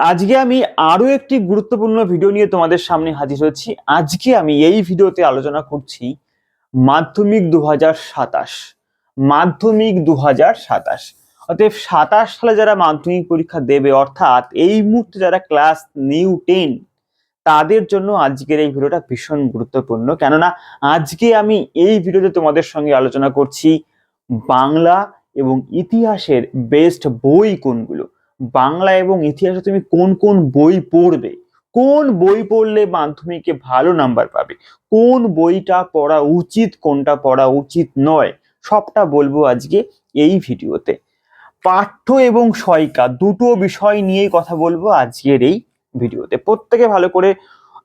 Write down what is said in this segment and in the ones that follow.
আজকে আমি আরও একটি গুরুত্বপূর্ণ ভিডিও নিয়ে তোমাদের সামনে হাজির হচ্ছি আজকে আমি এই ভিডিওতে আলোচনা করছি মাধ্যমিক দু সাতাশ। মাধ্যমিক দু সাতাশ। অতএব সাতাশ সালে যারা মাধ্যমিক পরীক্ষা দেবে, অর্থাৎ এই মুহূর্তে যারা ক্লাস নিউ টেন, তাদের জন্য আজকের এই ভিডিওটা ভীষণ গুরুত্বপূর্ণ। কেননা আজকে আমি এই ভিডিওতে তোমাদের সঙ্গে আলোচনা করছি বাংলা এবং ইতিহাসের বেস্ট বই কোনগুলো? বাংলা এবং ইতিহাসে তুমি কোন কোন বই পড়বে? কোন বই পড়লে মাধ্যমিকে ভালো নাম্বার পাবে? কোন বইটা পড়া উচিত, কোনটা পড়া উচিত নয়? সবটা বলব আজকে এই ভিডিওতে। পাঠ্য এবং সহায়িকা দুটো বিষয় নিয়েই কথা বলব আজকের এই ভিডিওতে। প্রত্যেকে ভালো করে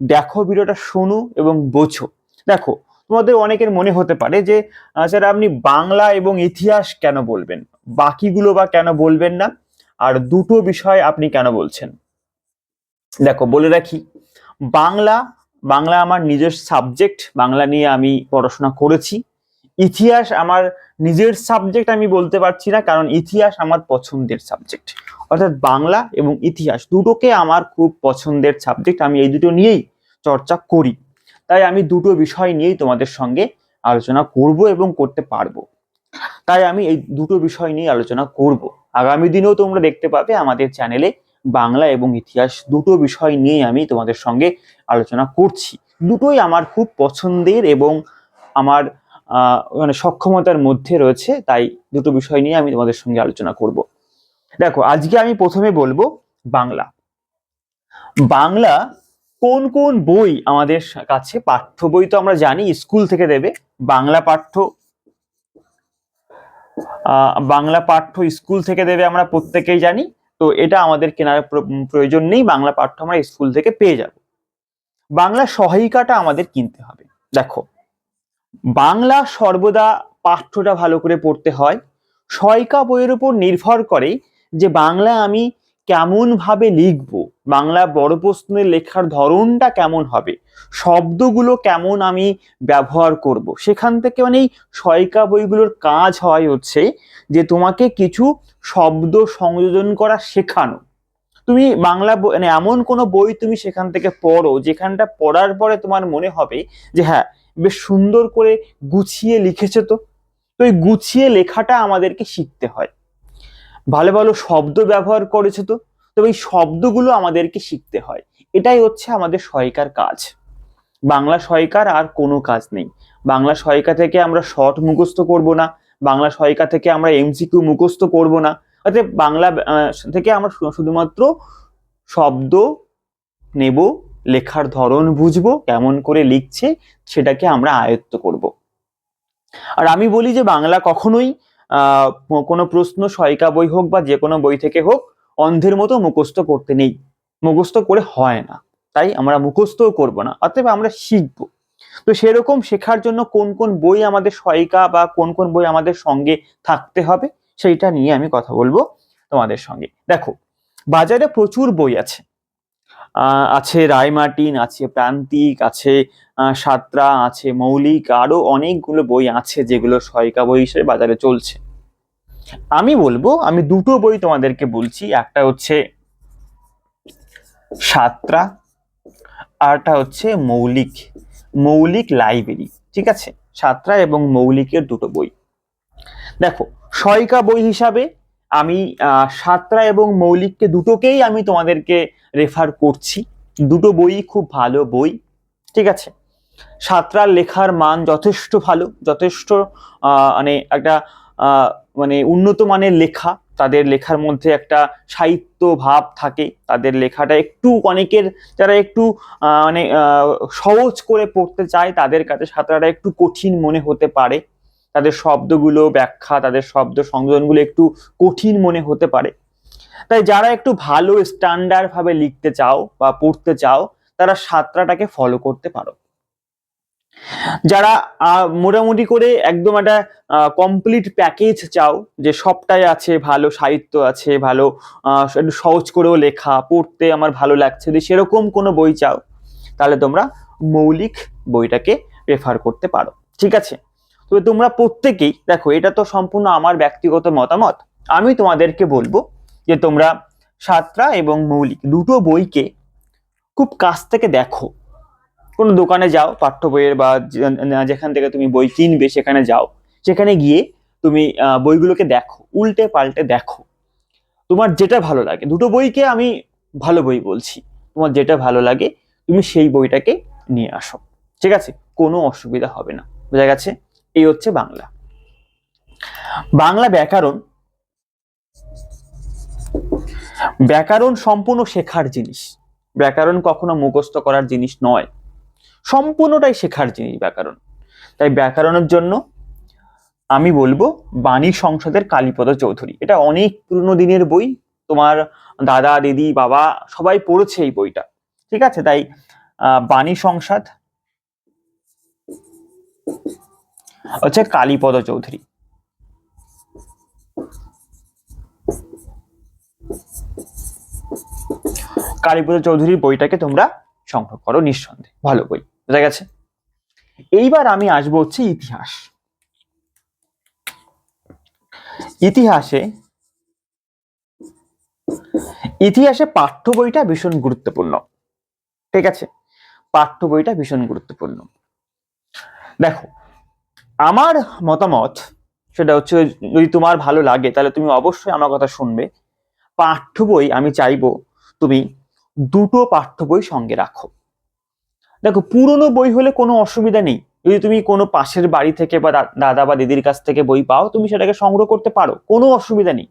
দেখো, ভিডিওটা শোনো এবং বোঝো। দেখো, তোমাদের অনেকের মনে হতে পারে যে স্যার আপনি বাংলা এবং ইতিহাস কেন বলবেন? বাকিগুলো বা কেন বলবেন না? আর দুটো বিষয় আপনি কেন বলছেন? দেখো, বলে রাখি, বাংলা বাংলা আমার নিজের সাবজেক্ট বাংলা নিয়ে আমি পড়াশোনা করেছি। ইতিহাস আমার নিজের সাবজেক্ট আমি বলতে পারছি না, কারণ ইতিহাস আমার পছন্দের সাবজেক্ট অর্থাৎ বাংলা এবং ইতিহাস দুটোকে আমার খুব পছন্দের সাবজেক্ট আমি এই দুটো নিয়েই চর্চা করি। তাই আমি দুটো বিষয় নিয়েই তোমাদের সঙ্গে আলোচনা করব এবং করতে পারব। তাই আমি এই দুটো বিষয় নিয়ে আলোচনা করব। আগামী দিনেও তোমরা দেখতে পাবে আমাদের চ্যানেলে বাংলা এবং ইতিহাস দুটো বিষয় নিয়ে আমি তোমাদের সঙ্গে আলোচনা করছি। দুটোই আমার খুব পছন্দের এবং আমার মানে সক্ষমতার মধ্যে রয়েছে, তাই দুটো বিষয় নিয়ে আমি তোমাদের সঙ্গে আলোচনা করব। দেখো, আজকে আমি প্রথমে বলব বাংলা। বাংলা কোন কোন বই আমাদের কাছে পাঠ্য বই তো আমরা জানি, স্কুল থেকে দেবে, বাংলা পাঠ্য বাংলা পাঠ্য স্কুল থেকে দেবে আমরা প্রত্যেকেই জানি। তো এটা আমাদের কেনার প্র- প্রয়োজন নেই, বাংলা পাঠ্য আমরা স্কুল থেকে পেয়ে যাব। বাংলা সহায়িকাটা আমাদের কিনতে হবে। দেখো, বাংলা সর্বদা পাঠ্যটা ভালো করে পড়তে হয়। সহায়িকা বইয়ের উপর নির্ভর করে যে বাংলা আমি কেমন ভাবে লিখব। বাংলা বড় প্রশ্নের লেখার ধরনটা কেমন হবে? শব্দগুলো কেমন আমি ব্যবহার করব? সেখান থেকে মানে এই সহায়িকা বইগুলোর কাজ হয় হচ্ছে যে তোমাকে কিছু শব্দ সংযোজন করা শেখানো। তুমি বাংলা মানে এমন কোনো বই তুমি সেখান থেকে পড়ো যেখানটা পড়ার পরে তোমার মনে হবে যে হ্যাঁ বেশ সুন্দর করে গুছিয়ে লিখেছে তো। তো এই গুছিয়ে লেখাটা আমাদেরকে শিখতে হয়। ভালো ভালো শব্দ ব্যবহার করেছে তো। তবে এই শব্দগুলো আমাদেরকে শিখতে হয়। এটাই হচ্ছে আমাদের সহায়িকার কাজ। বাংলা সহায়িকার আর কোনো কাজ নেই। বাংলা সহায়িকা থেকে আমরা শর্ট মুখস্থ করব না। বাংলা সহায়িকা থেকে আমরা এমসিকিউ মুখস্থ করব না। অর্থাৎ বাংলা থেকে আমরা শুধুমাত্র শব্দ নেব, লেখার ধরন বুঝব, কেমন করে লিখছে সেটাকে আমরা আয়ত্ত করব। আর আমি বলি যে বাংলা কখনোই কোনো প্রশ্ন সহায়িকা বই হোক বা যে কোনো বই থেকে হোক অন্ধের মতো মুখস্থ করতে নেই। মুখস্থ করে হয় না। তাই আমরা মুখস্থও করব না, অতএব আমরা শিখব। তো সেরকম শেখার জন্য কোন কোন বই আমাদের সহায়িকা বা কোন কোন বই আমাদের সঙ্গে থাকতে হবে, সেইটা নিয়ে আমি কথা বলব তোমাদের সঙ্গে। দেখো, বাজারে প্রচুর বই আছে। আছে রায়মার্টিন, আছে প্রান্তিক, আছে সাতরা, আছে মৌলিক, আরও অনেকগুলো বই আছে যেগুলো সহায়িকা বই হিসেবে বাজারে চলছে। আমি বলব, আমি দুটো বই তোমাদেরকে বলছি। একটা হচ্ছে সাতরা, আরটা হচ্ছে মৌলিক মৌলিক লাইব্রেরি ঠিক আছে? সাতরা এবং মৌলিকের দুটো বই। দেখো সহায়িকা বই হিসাবে আমি সাতরা এবং মৌলিককে দুটোকেই আমি তোমাদেরকে রেফার করছি। দুটো বই খুব ভালো বই, ঠিক আছে? সাতরার লেখার মান যথেষ্ট ভালো, যথেষ্ট মানে একটা মানে উন্নত মানের লেখা, তাদের লেখার মধ্যে একটা সাহিত্য ভাব থাকে। তাদের লেখাটা একটু অনেকের, যারা একটু মানে সহজ করে পড়তে চায়, তাদের কাছে সাঁতরাটা একটু কঠিন মনে হতে পারে। তাদের শব্দগুলো ব্যাখ্যা, তাদের শব্দ সংযোজনগুলো একটু কঠিন মনে হতে পারে। তাই যারা একটু ভালো স্ট্যান্ডার্ড ভাবে লিখতে চাও বা পড়তে চাও, তারা সাঁতরাটাকে ফলো করতে পারো। যারা মোটামুটি করে একদম একটা কমপ্লিট প্যাকেজ চাও, যে সবটাই আছে, ভালো সাহিত্য আছে, ভালো একটু সহজ করেও লেখা, পড়তে আমার ভালো লাগছে, যদি সেরকম কোনো বই চাও, তাহলে তোমরা মৌলিক বইটাকে রেফার করতে পারো, ঠিক আছে? তবে তোমরা প্রত্যেকেই, দেখো, এটা তো সম্পূর্ণ আমার ব্যক্তিগত মতামত, আমি তোমাদেরকে বলব যে তোমরা সাতরা এবং মৌলিক দুটো বইকে খুব কাছ থেকে দেখো। কোনো দোকানে যাও, পাঠ্য বইয়ের বা যেখান থেকে তুমি বই কিনবে সেখানে যাও। সেখানে গিয়ে তুমি বইগুলোকে দেখো, উল্টে পাল্টে দেখো। তোমার যেটা ভালো লাগে, দুটো বইকে আমি ভালো বই বলছি। তোমার যেটা ভালো লাগে, তুমি সেই বইটাকে নিয়ে আসো। ঠিক আছে? কোনো অসুবিধা হবে না। বোঝা গেছে? এই হচ্ছে বাংলা। বাংলা ব্যাকরণ ব্যাকরণ সম্পূর্ণ শেখার জিনিস। ব্যাকরণ কখনো মুখস্থ করার জিনিস নয়। সম্পূর্ণটাই শেখার জিনিস ব্যাকরণ। তাই ব্যাকরণের জন্য আমি বলব বাণী সংসদের কালীপদ চৌধুরী। এটা অনেক পুরনো দিনের বই। তোমার দাদা, দিদি, বাবা সবাই পড়েছে এই বইটা। ঠিক আছে? তাই বাণী সংসদ হচ্ছে কালীপদ চৌধুরী। কালীপদ চৌধুরীর বইটাকে তোমরা সংগ্রহ করো নিঃসন্দেহে। ভালো বই। বোঝা গেছে? এইবার আমি আসব হচ্ছে ইতিহাস। ইতিহাসে ইতিহাসে পাঠ্য বইটা ভীষণ গুরুত্বপূর্ণ। ঠিক আছে? পাঠ্য বইটা ভীষণ গুরুত্বপূর্ণ। দেখো, আমার মতামত, সেটা হচ্ছে যদি তোমার ভালো লাগে, তাহলে তুমি অবশ্যই আমার কথা শুনবে। পাঠ্য বই আমি চাইব তুমি দুটো পাঠ্য বই সঙ্গে রাখো। দেখো, পুরনো বই হলে কোনো অসুবিধা নেই। যদি তুমি কোনো পাশের বাড়ি থেকে বা দাদা বা দিদির কাছ থেকে বই পাও, তুমি সেটাকে সংগ্রহ করতে পারো, কোনো অসুবিধা নেই।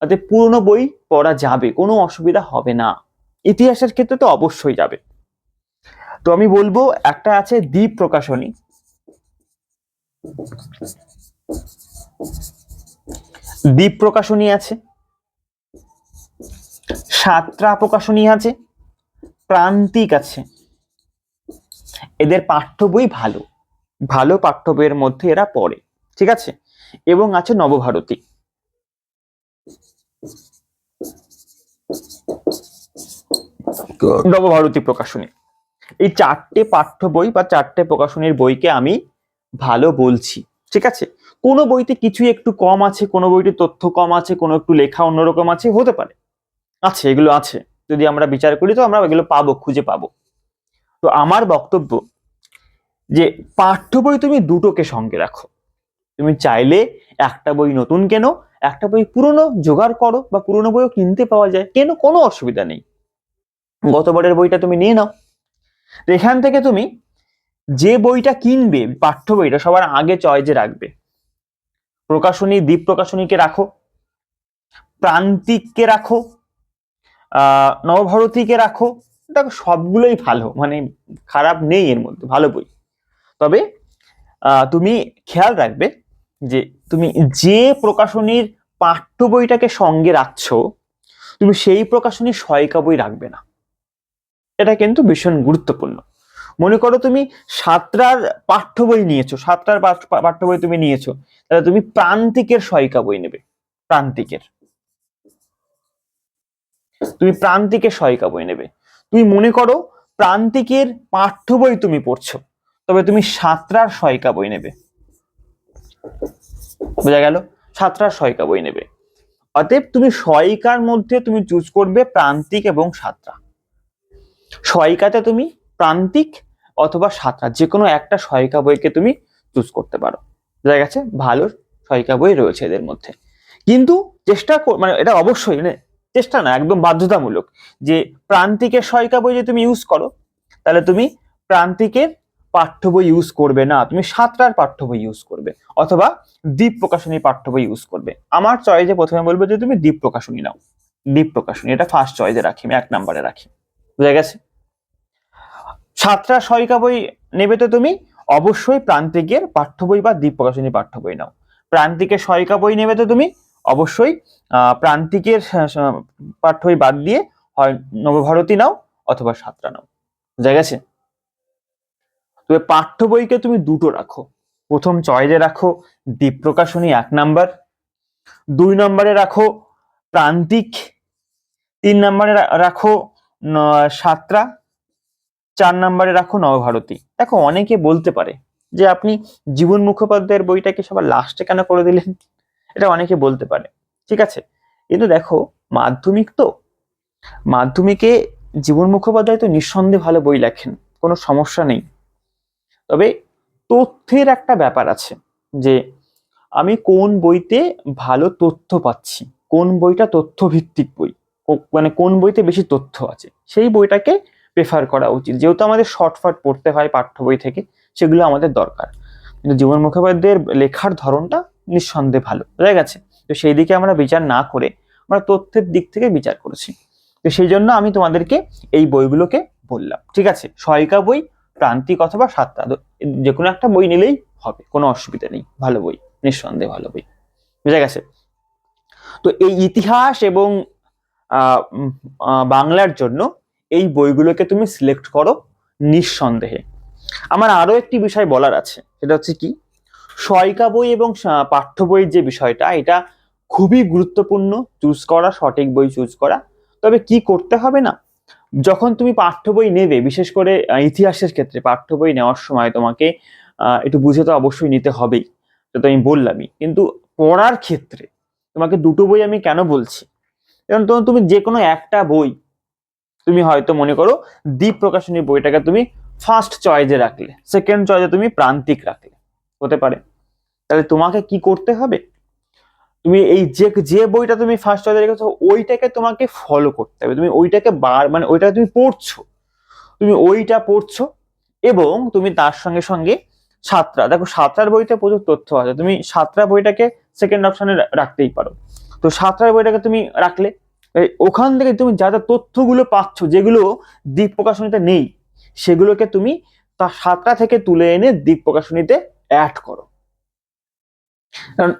তাতে পুরনো বই পড়া যাবে, কোনো অসুবিধা হবে না। ইতিহাসের ক্ষেত্রে তো অবশ্যই যাবে। তো আমি বলব, একটা আছে দ্বীপ প্রকাশনী। দ্বীপ প্রকাশনী আছে। সাতরা প্রকাশনী আছে। প্রান্তিক আছে। এদের পাঠ্য বই ভালো। ভালো পাঠ্য বইয়ের মধ্যে এরা পড়ে ঠিক আছে? এবং আছে নবভারতী। নবভারতী প্রকাশনী। এই চারটে পাঠ্য বই বা চারটে প্রকাশনীর বইকে আমি ভালো বলছি ঠিক আছে? কোনো বইতে কিছু একটু কম আছে কোনো বইতে তথ্য কম আছে কোনো একটু লেখা অন্যরকম আছে হতে পারে। আছে এগুলো আছে। যদি আমরা বিচার করি তো আমরা এগুলো পাবো খুঁজে পাবো। তো আমার বক্তব্য যে পাঠ্য বই তুমি দুটোকে সঙ্গে রাখো। তুমি চাইলে একটা বই নতুন কেনো, একটা বই পুরনো জোগাড় করো বা পুরনো বইও কিনতে পাওয়া যায়, কেন কোনো অসুবিধা নেই। গতবারের বইটা তুমি নিয়ে নাও। তো এখান থেকে তুমি যে বইটা কিনবে, পাঠ্য বইটা সবার আগে চয়েজে রাখবে। প্রকাশনী, দ্বীপ প্রকাশনীকে রাখো, প্রান্তিককে রাখো নবভারতীকে রাখো। দেখো সবগুলোই ভালো মানে খারাপ নেই এর মধ্যে, ভালো বই। তবে তুমি খেয়াল রাখবে যে তুমি যে প্রকাশনীর পাঠ্য বইটাকে সঙ্গে রাখছো, তুমি সেই প্রকাশনীর সহায়িকা বই রাখবে না। এটা কিন্তু ভীষণ গুরুত্বপূর্ণ। মনে করো তুমি সাতটার পাঠ্য বই নিয়েছো সাতটার পাঠ্য বই তুমি নিয়েছো, তাহলে তুমি প্রান্তিকের সহায়িকা বই নেবে, প্রান্তিকের। তুমি প্রান্তিকের সহায়িকা বই নেবে। তুমি মনে করো প্রান্তিকের পাঠ্য বই তুমি পড়ছো। তবে তুমি সাতটার সহায়িকা বই নেবে। বোঝা গেল? সাতটার সহায়িকা বই নেবে। অতএব তুমি সহায়িকার মধ্যে তুমি চুজ করবে প্রান্তিক এবং সাতটা সহায়িকাতে তুমি প্রান্তিক অথবা সাতটা যে কোনো একটা সহায়িকা বইকে তুমি চুজ করতে পারো। বোঝা গেছে? ভালো সহায়িকা বই রয়েছে এদের মধ্যে। কিন্তু চেষ্টা মানে এটা অবশ্যই মানে চেষ্টা না, একদম বাধ্যতামূলক যে প্রান্তিকের সহায়িকা বই যদি তুমি ইউজ করো, তাহলে তুমি প্রান্তিকের পাঠ্য বই ইউজ করবে না। তুমি সাতটার পাঠ্য বই ইউজ করবে অথবা দ্বীপ প্রকাশনী পাঠ্য বই ইউজ করবে। আমার চয়েজে প্রথমে বলব যে তুমি দ্বীপ প্রকাশনী নাও। দ্বীপ প্রকাশনী, এটা ফার্স্ট চয়েসে রাখি, আমি এক নম্বরে রাখি। বুঝা গেছে? সাতটা সহায়িকা বই নেবে তো তুমি? অবশ্যই প্রান্তিকের পাঠ্য বই বা দ্বীপ প্রকাশনী পাঠ্য বই নাও। প্রান্তিকের সহায়িকা বই নেবে তো তুমি? অবশ্যই প্রান্তিকের পাঠ্য বই বাদ দিয়ে হয়, নবভারতী নাও অথবা সাতটা নাও। বুঝা গেছে? তবে পাঠ্য বইকে তুমি দুটো রাখো। প্রথম চয়েজে রাখো দ্বীপ প্রকাশনী এক নাম্বার, দুই নম্বরে রাখো প্রান্তিক, তিন নম্বরে রাখো সাতরা, চার নম্বরে রাখো নবভারতী। দেখো, অনেকে বলতে পারে যে আপনি জীবন মুখোপাধ্যায়ের বইটাকে সবার লাস্টে কেন করে দিলেন? এটা অনেকে বলতে পারে। ঠিক আছে? কিন্তু দেখো, মাধ্যমিক তো। মাধ্যমিকে জীবন মুখোপাধ্যায় তো নিঃসন্দেহে ভালো বই লেখেন, কোনো সমস্যা নেই। তবে তথ্যের একটা ব্যাপার আছে যে আমি কোন বইতে ভালো তথ্য পাচ্ছি, কোন বইটা তথ্য ভিত্তিক বই মানে কোন বইতে বেশি তথ্য আছে, সেই বইটাকে প্রেফার করা উচিত। যেহেতু আমাদের শর্টফাট পড়তে হয় পাঠ্য বই থেকে, সেগুলো আমাদের দরকার। কিন্তু জীবন মুখোপাধ্যায়ের লেখার ধরনটা নিঃসন্দেহে ভালো, বোঝা গেছে? তো সেই দিকে আমরা বিচার না করে আমরা তথ্যের দিক থেকে বিচার করেছি। তো সেই জন্য আমি তোমাদেরকে এই বইগুলোকে বললাম। ঠিক আছে? সহায়িকা বই প্রান্তিক অথবা সাতটা যে কোনো একটা বই নিলেই হবে, কোনো অসুবিধা নেই, ভালো বই, নিঃসন্দেহে ভালো বই। বুঝা গেছে? তো এই ইতিহাস এবং বাংলার জন্য এই বইগুলোকে তুমি সিলেক্ট করো নিঃসন্দেহে। আমার আরও একটি বিষয় বলার আছে, সেটা হচ্ছে কি? সহায়িকা বই এবং পাঠ্য বইয়ের যে বিষয়টা, এটা খুবই গুরুত্বপূর্ণ। চুজ করা, সঠিক বই চুজ করা। তবে কি করতে হবে না? যখন তুমি পাঠ্য বই নেবে, বিশেষ করে ইতিহাসের ক্ষেত্রে পাঠ্য বই নেওয়ার সময় তোমাকে একটু বুঝে তো অবশ্যই নিতে হবেই। তো আমি বললামই। কিন্তু পড়ার ক্ষেত্রে তোমাকে দুটো বই আমি কেন বলছি? কারণ তখন তুমি যে কোনো একটা বই তুমি হয়তো মনে করো, দ্বীপ প্রকাশনী বইটাকে তুমি ফার্স্ট চয়েসে রাখলে সেকেন্ড চয়েসে তুমি প্রান্তিক রাখলে। হতে পারে। তাহলে তোমাকে কি করতে হবে? তুমি এই যে যে বইটা তুমি ফার্স্ট চয়েসে রেখেছো, ওইটাকে তোমাকে ফলো করতে হবে। তুমি ওইটাকে বার মানে ওইটা তুমি পড়ছো। তুমি ওইটা পড়ছো এবং তুমি তার সঙ্গে সঙ্গে সাতটা, দেখো সাতটার বইতে প্রচুর তথ্য আছে। তুমি সাতটা বইটাকে সেকেন্ড অপশনে রাখতেই পারো। তো সাতটার বইটাকে তুমি রাখলে ওখান থেকে তুমি যা যা তথ্যগুলো পাচ্ছ, যেগুলো দ্বীপ প্রকাশনীতে নেই, সেগুলোকে তুমি তা সাতটা থেকে তুলে এনে দ্বীপ প্রকাশনীতে অ্যাড করো। কারণ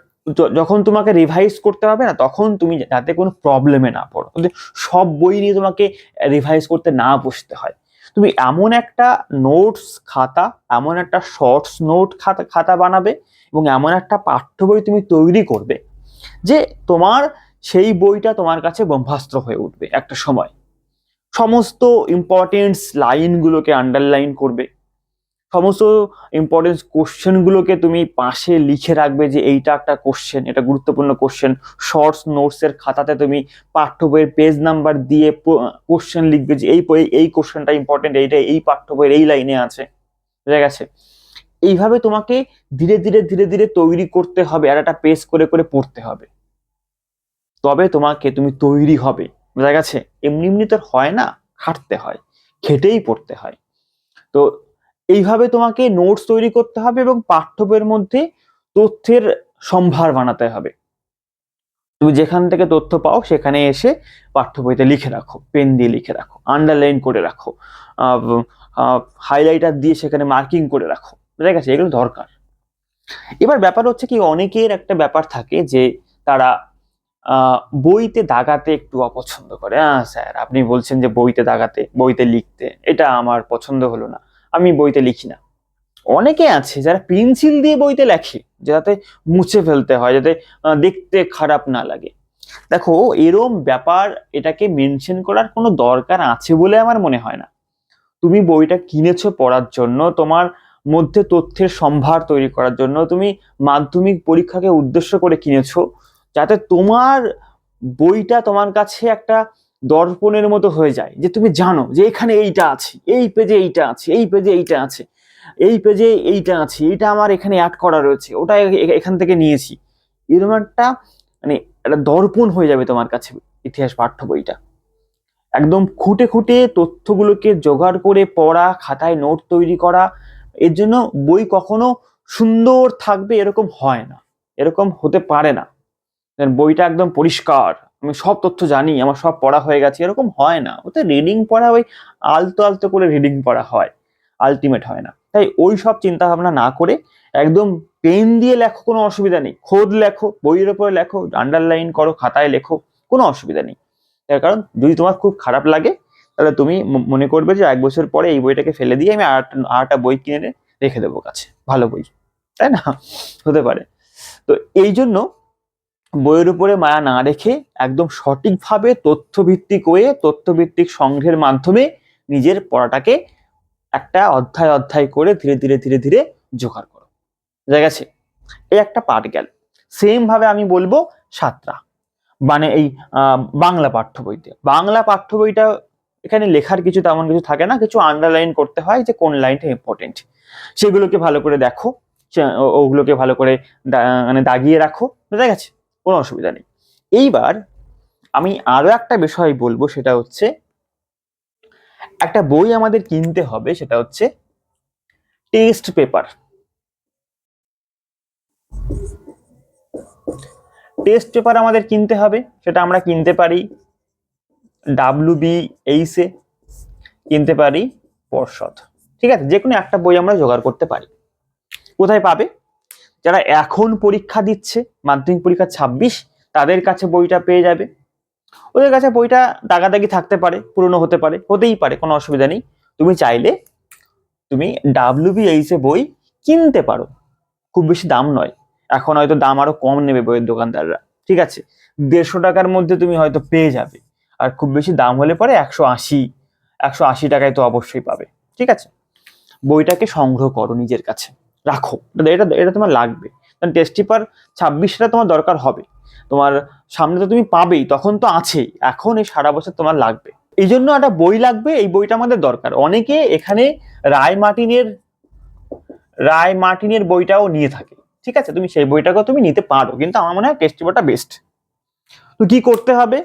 যখন তোমাকে রিভাইজ করতে হবে না, তখন তুমি যাতে কোনো প্রবলেমে না পড়ো। সব বই নিয়ে তোমাকে রিভাইজ করতে না বসতে হয়। তুমি এমন একটা নোটস খাতা, এমন একটা শর্টস নোট খাতা খাতা বানাবে এবং এমন একটা পাঠ্য বই তুমি তৈরি করবে যে তোমার সেই বইটা তোমার কাছে ব্রহ্মাস্ত্র হয়ে উঠবে একটা সময়। সমস্ত ইম্পর্টেন্স লাইনগুলোকে আন্ডারলাইন করবে। সমস্ত ইম্পর্টেন্স কোশ্চেনগুলোকে তুমি পাশে লিখে রাখবে যে এইটা একটা কোশ্চেন এটা গুরুত্বপূর্ণ কোশ্চেন শর্টস নোটসের খাতাতে তুমি পাঠ্য বইয়ের পেজ নাম্বার দিয়ে কোশ্চেন লিখবে যে এই এই কোশ্চেনটা ইম্পর্টেন্ট এইটা, এই পাঠ্য বইয়ের এই লাইনে আছে। বুঝা গেছে? এইভাবে তোমাকে ধীরে ধীরে ধীরে ধীরে তৈরি করতে হবে আর একটা পেজ করে করে পড়তে হবে। তবে তোমাকে তুমি তৈরি হবে। বোঝা গেছে? এমনি এমনি তো হয় না। খাটতে হয়। খেটেই পড়তে হয়। তো এইভাবে তোমাকে নোটস তৈরি করতে হবে এবং পাঠ্য বইয়ের মধ্যে তথ্যের সম্ভার বানাতে হবে। তুমি যেখান থেকে তথ্য পাও সেখানে এসে পাঠ্য বইতে লিখে রাখো পেন দিয়ে লিখে রাখো আন্ডারলাইন করে রাখো হাইলাইটার দিয়ে সেখানে মার্কিং করে রাখো বুঝা গেছে এগুলো দরকার। এবার ব্যাপার হচ্ছে কি, অনেকের একটা ব্যাপার থাকে যে তারা বইতে দাগাতে একটু অপছন্দ করে। হ্যাঁ স্যার, আপনি বলছেন যে বইতে দাগাতে, বইতে লিখতে, এটা আমার পছন্দ হলো না। আমি বইতে লিখি না। অনেকে আছে যারা পেন্সিল দিয়ে বইতে লেখে যাতে মুছে ফেলতে হয়, যাতে দেখতে খারাপ না লাগে। দেখো, এরম ব্যাপার এটাকে মেনশন করার কোনো দরকার আছে বলে আমার মনে হয় না। তুমি বইটা কিনেছো পড়ার জন্য, তোমার মধ্যে তথ্যের সম্ভার তৈরি করার জন্য, তুমি মাধ্যমিক পরীক্ষাকে উদ্দেশ্য করে কিনেছো, যাতে তোমার বইটা তোমার কাছে একটা দর্পণের মতো হয়ে যায় যে তুমি জানো যে এখানে এইটা আছে, এই পেজে এইটা আছে, এই পেজে এইটা আছে, এই পেজে এইটা আছে, এইটা আমার এখানে অ্যাড করা রয়েছে, ওটা এখান থেকে নিয়েছি। এরকম একটা মানে একটা দর্পণ হয়ে যাবে তোমার কাছে ইতিহাস পাঠ্য বইটা। একদম খুঁটে খুঁটে তথ্যগুলোকে জোগাড় করে পড়া, খাতায় নোট তৈরি করা, এর জন্য বই কখনো সুন্দর থাকবে এরকম হয় না, এরকম হতে পারে না। বইটা একদম পরিষ্কার। আমি সব তথ্য জানি, আমার সব পড়া হয়ে গেছে, এরকম হয় না। ওতে রিডিং পড়া ওই আলতো আলতো করে রিডিং পড়া হয় আলটিমেট হয় না। তাই ওই সব চিন্তা ভাবনা না করে একদম পেন দিয়ে লেখো, কোনো অসুবিধা নেই। খোদ লেখো, বইয়ের উপরে লেখো আন্ডারলাইন করো, খাতায় লেখো, কোনো অসুবিধা নেই। তার কারণ যদি তোমার খুব খারাপ লাগে, তাহলে তুমি মনে করবে যে এক বছর পরে এই বইটাকে ফেলে দিয়ে আমি আর আরটা বই কিনে রেখে দেবো কাছে। ভালো বই। তাই না? হতে পারে। তো এই জন্য বইয়ের উপরে মায়া না রেখে একদম সঠিকভাবে তথ্যভিত্তিক হয়ে তথ্যভিত্তিক সংগ্রহের মাধ্যমে নিজের পড়াটাকে একটা অধ্যায় অধ্যায় করে ধীরে ধীরে ধীরে ধীরে জোগাড় করো। বুঝা গেছে? এই একটা পার্ট গেল। সেম ভাবে আমি বলব সাতটা। মানে এই বাংলা পাঠ্য বইতে। বাংলা পাঠ্য বইটা এখানে লেখার কিছু তেমন কিছু থাকে না, কিছু আন্ডারলাইন করতে হয় যে কোন লাইনটা ইম্পর্টেন্ট সেগুলোকে ভালো করে দেখো ওগুলোকে ভালো করে মানে দাগিয়ে রাখো। বুঝা গেছে? কোনো অসুবিধা নেই। এইবার আমি আরও একটা বিষয় বলব, সেটা হচ্ছে, একটা বই আমাদের কিনতে হবে, সেটা হচ্ছে টেস্ট পেপার। টেস্ট পেপার আমাদের কিনতে হবে, সেটা আমরা কিনতে পারি ডাব্লিউ বি এইসে কিনতে পারি পর্ষদ। ঠিক আছে? যে কোনো একটা বই আমরা জোগাড় করতে পারি। কোথায় পাবে? যারা এখন পরীক্ষা দিচ্ছে, মাধ্যমিক পরীক্ষা ছাব্বিশ, তাদের কাছে বইটা পেয়ে যাবে। ওদের কাছে বইটা দাগাদাগি থাকতে পারে, পুরনো হতে পারে, হতেই পারে, কোনো অসুবিধা নেই। তুমি চাইলে তুমি ডাব্লিউবিএইচ এ বই কিনতে পারো। খুব বেশি দাম নয়। এখন হয়তো দাম আরও কম নেবে বইয়ের দোকানদাররা। ঠিক আছে? দেড়শো টাকার মধ্যে তুমি হয়তো পেয়ে যাবে। আর খুব বেশি দাম হলে পরে একশো আশি একশো আশি টাকায় তো অবশ্যই পাবে। ঠিক আছে? বইটাকে সংগ্রহ করো নিজের কাছে। রাখো। এটা এটা তোমার লাগবে। কারণ টেস্ট পেপার ছাব্বিশটা তোমার দরকার হবে। তোমার সামনে তো তুমি পাবেই, তখন তো আছেই। এখন এই সারা বছর তোমার লাগবে। এই জন্য একটা বই লাগবে, এই বইটা আমাদের দরকার। অনেকে এখানে রায় মার্টিনের রায় মার্টিনের বইটাও নিয়ে থাকে। ঠিক আছে? তুমি সেই বইটাকেও তুমি নিতে পারো, কিন্তু আমার মনে হয় টেস্ট পেপারটা বেস্ট তো কি করতে হবে?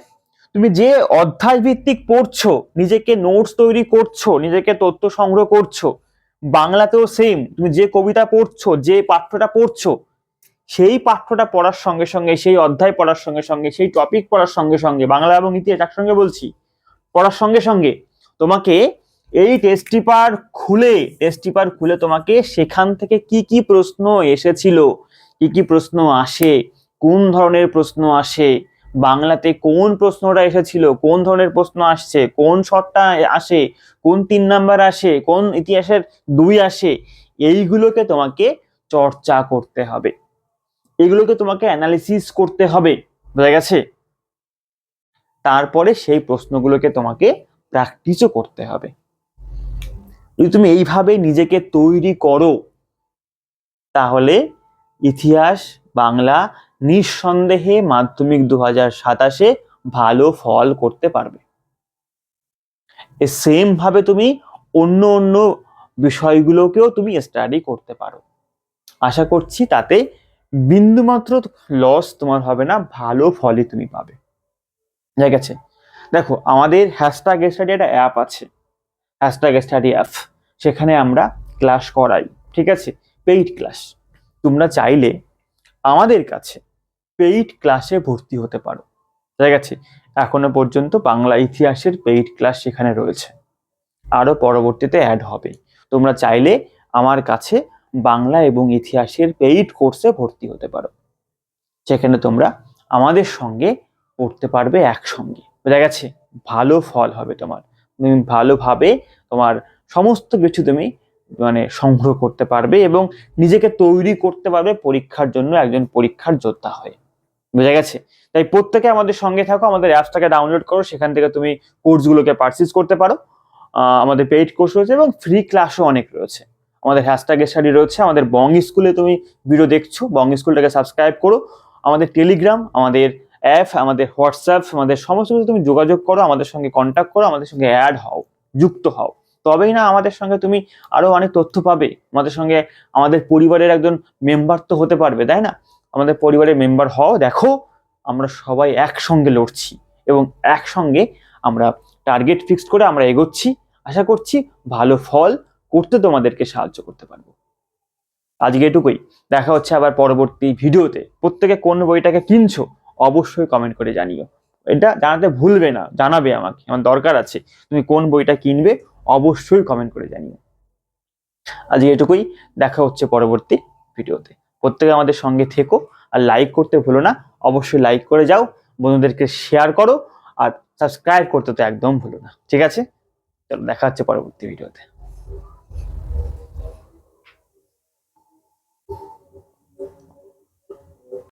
তুমি যে অধ্যায় ভিত্তিক পড়ছো, নিজেকে নোটস তৈরি করছ, নিজেকে তথ্য সংগ্রহ করছ বাংলাতেও সেম তুমি যে কবিতা পড়ছো, যে পাঠ্যটা পড়ছো, সেই পাঠ্যটা পড়ার সঙ্গে সঙ্গে, সেই অধ্যায় পড়ার সঙ্গে সঙ্গে, সেই টপিক পড়ার সঙ্গে সঙ্গে, বাংলা এবং ইতিহাস একসঙ্গে বলছি, পড়ার সঙ্গে সঙ্গে, তোমাকে এই টেস্ট পেপার খুলে টেস্ট পেপার খুলে তোমাকে সেখান থেকে কি কি প্রশ্ন এসেছিল, কি কি প্রশ্ন আসে, কোন ধরনের প্রশ্ন আসে বাংলাতে কোন প্রশ্নটা এসেছিল? কোন ধরনের প্রশ্ন আসছে? কোন শর্টটা আসে? কোন তিন নাম্বার আসে? কোন ইতিহাসের দুই আসে? এইগুলোকে তোমাকে চর্চা করতে হবে। এগুলোকে তোমাকে অ্যানালিসিস করতে হবে। বোঝা গেছে? তারপরে সেই প্রশ্নগুলোকে তোমাকে প্র্যাকটিসও করতে হবে। যদি তুমি এইভাবে নিজেকে তৈরি করো, তাহলে ইতিহাস, বাংলা নিঃসন্দেহে মাধ্যমিক দু হাজার সাতাশে ভালো ফল করতে পারবে। সেম ভাবে তুমি অন্য অন্য বিষয়গুলোকেও তুমি স্টাডি করতে পারো। আশা করছি তাতে বিন্দুমাত্র লস তোমার হবে না, ভালো ফলই তুমি পাবে। ঠিক আছে? দেখো, আমাদের হ্যাশট্যাগ স্টাডি একটা অ্যাপ আছে। হ্যাশট্যাগ স্টাডি অ্যাপ সেখানে আমরা ক্লাস করাই। ঠিক আছে? পেইড ক্লাস তোমরা চাইলে আমাদের কাছে পেইড ক্লাসে ভর্তি হতে পারো। ঠিক আছে? এখনও পর্যন্ত বাংলা ইতিহাসের পেইড ক্লাস সেখানে রয়েছে। আরও পরবর্তীতে অ্যাড হবে। তোমরা চাইলে আমার কাছে বাংলা এবং ইতিহাসের পেইড কোর্সে ভর্তি হতে পারো। সেখানে তোমরা আমাদের সঙ্গে পড়তে পারবে একসঙ্গে। বোঝা গেছে? ভালো ফল হবে তোমার। তুমি ভালোভাবে তোমার সমস্ত কিছু তুমি মানে সংগ্রহ করতে পারবে এবং নিজেকে তৈরি করতে পারবে পরীক্ষার জন্য একজন পরীক্ষার যোদ্ধা হয়ে। বোঝা গেছে? তাই প্রত্যেকে আমাদের সঙ্গে থাকো, আমাদের অ্যাপসটাকে ডাউনলোড করো, সেখান থেকে তুমি কোর্সগুলোকে পারচেস করতে পারো। আমাদের পেইড কোর্স রয়েছে এবং ফ্রি ক্লাসও অনেক রয়েছে। আমাদের হ্যাশট্যাগ স্টাডি রয়েছে, আমাদের বং স্কুলে তুমি ভিডিও দেখছ বং স্কুলটাকে সাবস্ক্রাইব করো। আমাদের টেলিগ্রাম আমাদের অ্যাপ আমাদের হোয়াটসঅ্যাপ আমাদের সমস্ত কিছু তুমি যোগাযোগ করো, আমাদের সঙ্গে কন্ট্যাক্ট করো, আমাদের সঙ্গে অ্যাড হও, যুক্ত হও। তবেই না আমাদের সঙ্গে তুমি আরও অনেক তথ্য পাবে, আমাদের সঙ্গে আমাদের পরিবারের একজন মেম্বার তো হতে পারবে, তাই না? আমাদের পরিবারের মেম্বার হও, দেখো আমরা সবাই একসঙ্গে লড়ছি এবং একসঙ্গে আমরা টার্গেট ফিক্সড করে আমরা এগোচ্ছি। আশা করছি ভালো ফল করতে তোমাদেরকে সাহায্য করতে পারব। আজকে এটুকুই। দেখা হচ্ছে আবার পরবর্তী ভিডিওতে। প্রত্যেকে কোন বইটাকে কিনছো অবশ্যই কমেন্ট করে জানিও। এটা জানাতে ভুলবে না, জানাবে আমাকে, আমার দরকার আছে। তুমি কোন বইটা কিনবে অবশ্যই কমেন্ট করে জানিও। আজকে এটুকুই। দেখা হচ্ছে পরবর্তী ভিডিওতে। প্রত্যেকে আমাদের সঙ্গে থেকো আর লাইক করতে ভুলো না। অবশ্যই লাইক করে যাও, বন্ধুদেরকে শেয়ার করো আর সাবস্ক্রাইব করতে তো একদম ভুলো না। ঠিক আছে? চলো, দেখা হচ্ছে পরবর্তী ভিডিওতে